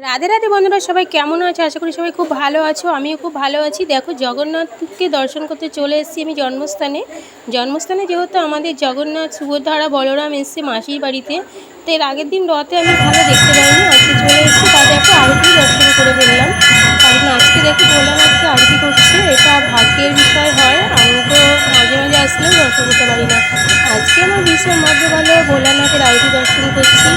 রাধে রাধে বন্ধুরা, সবাই কেমন আছে? আশা করি সবাই খুব ভালো আছো, আমিও খুব ভালো আছি। দেখো, জগন্নাথকে দর্শন করতে চলে এসেছি আমি জন্মস্থানে। জন্মস্থানে যেহেতু আমাদের জগন্নাথ সুভদ্রা বলরাম এসছে মাসির বাড়িতে, তো এর আগের দিন রথে আমি ভালো দেখতে পাইনি, আজকে চলে এসেছি তা দেখো আরতি দর্শন করে ফেললাম। কারণ আজকে দেখো ভোলানাথকে আরতি করছে, এটা ভাগ্যের বিষয় হয়, আমি তো মাঝে মাঝে আসলেও দর্শন করতে পারি না। আজকে আমার ভীষণ মধ্য ভালো ভোলানাথের আরতি দর্শন করছি।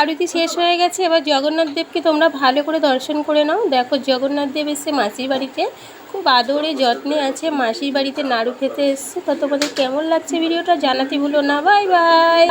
আরতি শেষ হয়ে গেছে, এবার জগন্নাথ দেবকে তোমরা ভালো করে দর্শন করে নাও। দেখো, জগন্নাথ দেব এসে মাসির বাড়িতে। খুব আদরে যত্নে আছে, মাসির বাড়িতে নাড়ু খেতে এসছে। তো তোমাদের কেমন লাগছে ভিডিওটা জানাতে ভুলো না। Bye bye.